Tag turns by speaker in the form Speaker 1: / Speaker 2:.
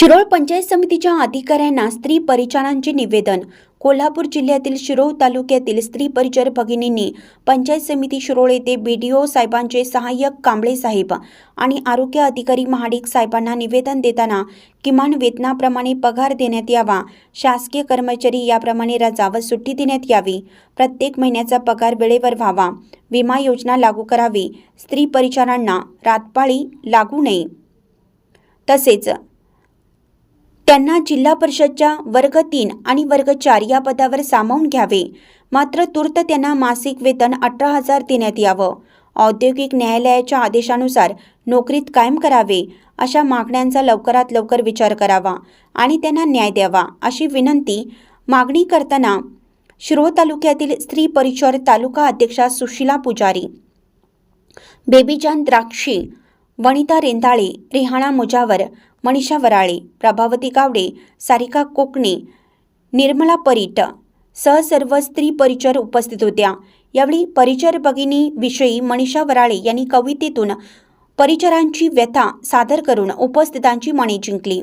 Speaker 1: शिरोळ पंचायत समितीच्या अधिकाऱ्यांना स्त्री परिचारांचे निवेदन. कोल्हापूर जिल्ह्यातील शिरोळ तालुक्यातील स्त्री परिचर भगिनींनी पंचायत समिती शिरोळ येथे बी डी ओ साहेबांचे सहाय्यक कांबळे साहेब आणि आरोग्य अधिकारी महाडिक साहेबांना निवेदन देताना किमान वेतनाप्रमाणे पगार देण्यात यावा शासकीय कर्मचारी याप्रमाणे रजा व सुट्टी देण्यात यावी प्रत्येक महिन्याचा पगार वेळेवर व्हावा विमा योजना लागू करावी स्त्री परिचारांना रातपाळी लागू नये. तसेच त्यांना जिल्हा परिषदच्या वर्ग तीन आणि वर्ग चार या पदावर सामावून घ्यावे. मात्र तूर्त त्यांना मासिक वेतन अठरा हजार देण्यात यावं. औद्योगिक न्यायालयाच्या आदेशानुसार नोकरीत कायम करावे अशा मागण्यांचा लवकरात लवकर विचार करावा आणि त्यांना न्याय द्यावा अशी विनंती मागणी करताना शिरोळ तालुक्यातील स्त्री परिचर तालुका अध्यक्षा सुशीला पुजारी बेबीजान द्राक्षी वनिता रेंदाळे रिहाणा मुजावर मनीषा वराळे प्रभावती गावडे सारिका कोकणे निर्मला परीट सह सर्व स्त्री परिचर उपस्थित होत्या. यावेळी परिचर भगिनी विषयी मनीषा वराळे यांनी कवितेतून परिचरांची व्यथा सादर करून उपस्थितांची मने जिंकली.